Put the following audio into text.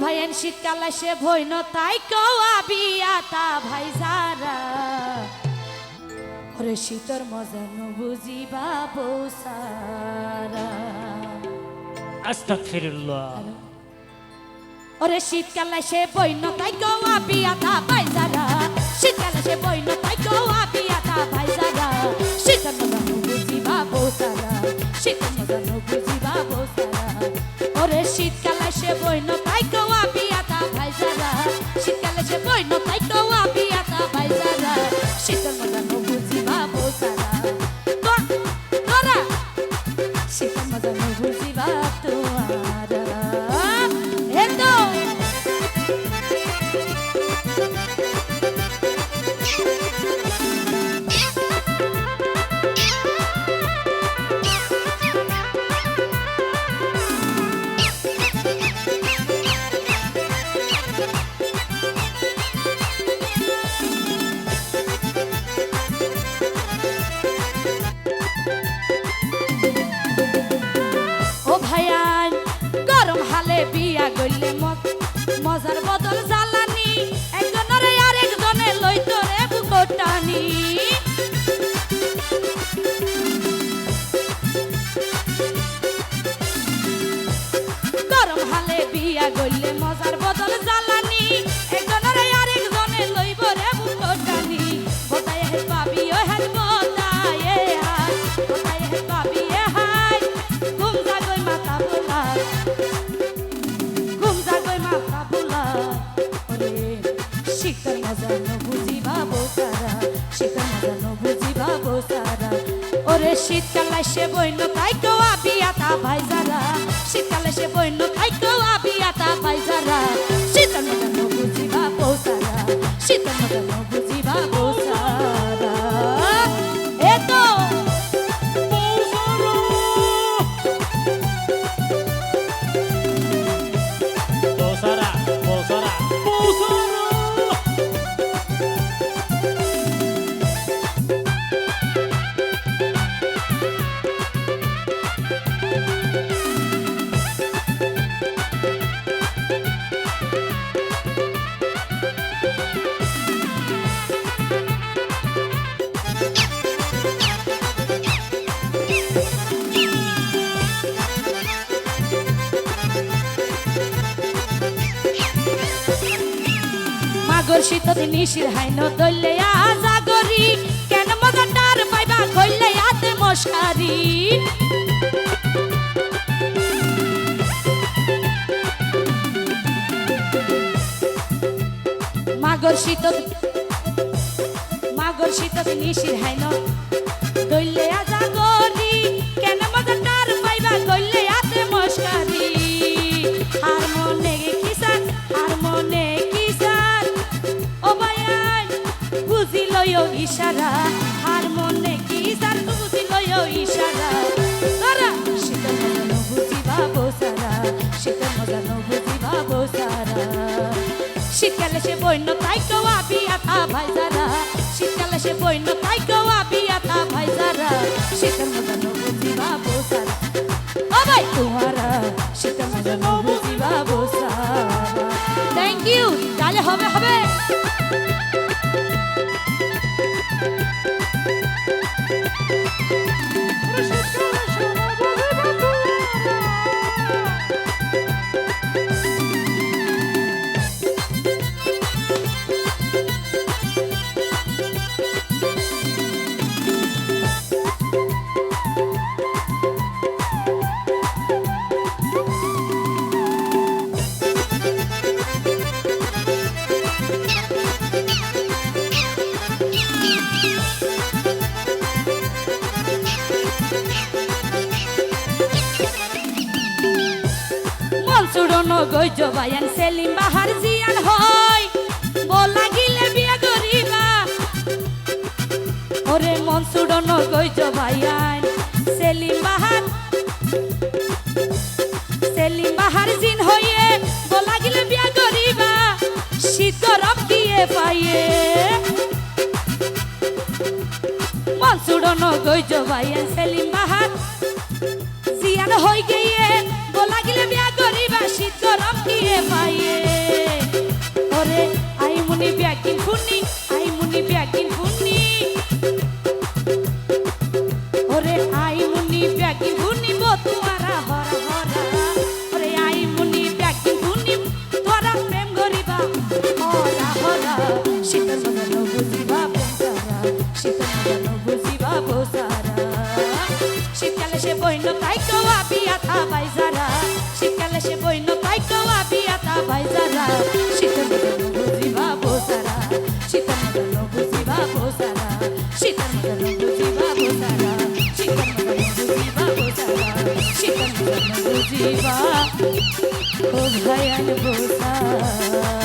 ভাইয়েন শীতকাল সে ভইন তাই কওয়া বিয়াতা ভাই যারা। ওরে শীতর মজা ন বুঝিবা বসারা আস্তাগফিরুল্লাহ। ওরে শীতকাল সে বইন তাই কওয়া বিয়াতা ভাই যারা। শীতকাল সে বইন তাই কওয়া বিয়াতা ভাই যারা। শীতর মজা ন বুঝিবা বসারা শীতর মজা ন বুঝিবা বসারা ওরে শীতকাল সে বইন বইন তাই কওয়া বিয়াতা বিয়া গইলে মজার বদল জ্বালানি। একজনের আরেকজনে লইব রে বুকটানি বোতায় হে পাবি ও হে ওরে শীতকালে বইন তাই কোয়া বিয়াতা ভাই যারা। শীতকালে সে বইন তাই কোয়া শীতল মাগর শীত নিশির হাইন দইলে আজাগরি কেন মজা ডার পাইবা খইলে আতে মশারি মাগর শীত মাগর শীত নিশির হাইন দইলে আজাগরি কেন মজা লইও ইশারা, আর মনে কি সার বুঝি লইও ইশারা। তারা শীতল মজানো বুঝিবা বসারা শীতল মজানো বুঝিবা বসারা শীতকালে সে বৈন্য তাই কওয়া বিয়াতা ভাই যারা, শীতকালে সে বৈন্য তাই বিয়াতা মনসুরন গৈজ বায়ান সেলিম বাহার জিয়ান হয়। বলা গিলে বিয়া করিবা। ওরে মনসুরন গৈজ বায়ান সেলিম বাহার। সেলিম বাহার জিন হইয়ে বলা গিলে বিয়া করিবা। শীত গরম দিয়ে পাইয়ে। মনসুরন গৈজ বায়ান Selim She tell us she boy no like go up. মধ্যে ও ভয়ান বোসারা